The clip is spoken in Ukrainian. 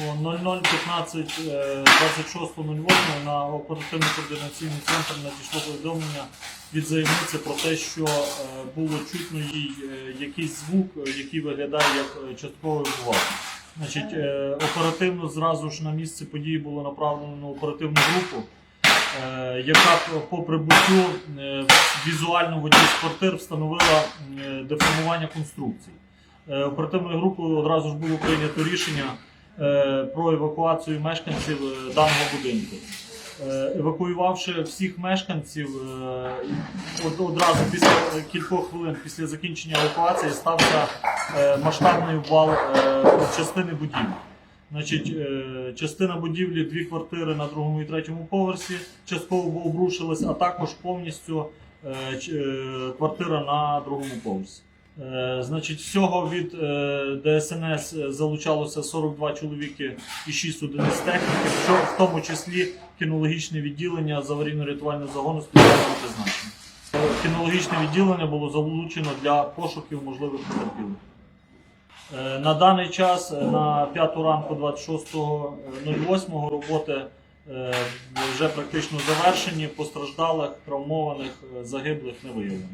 0015 е, 26.08 на оперативно-координаційний центр надійшло повідомлення від заявниці про те, що е, було чутно їй е, якийсь звук, е, який виглядає як е, частковий гвалт. Значить, е, оперативно зразу ж на місце події було направлено оперативну групу, е, яка по- по прибуттю е, візуально в одній з квартир встановила е, деформування конструкцій. Е, Оперативною групою одразу ж було прийнято рішення е, про евакуацію мешканців е, даного будинку. Е, Евакуювавши всіх мешканців, е, одразу після кількох хвилин після закінчення евакуації стався е, масштабний обвал е, частини будівлі. Значить, е, частина будівлі, дві квартири на другому і третьому поверсі частково обрушилась, а також повністю е, е, квартира на другому поверсі. Е, Значить, всього від е, ДСНС залучалося 42 чоловіки і 6 одиниць техніки, що в тому числі кінологічне відділення з аварійно-рятувального загону спеціального призначення. Е, Кінологічне відділення було залучено для пошуків можливих потерпілих. Е, На даний час, е, на 5 ранку 26.08 роботи е, вже практично завершені, постраждалих, травмованих, е, загиблих не виявлено.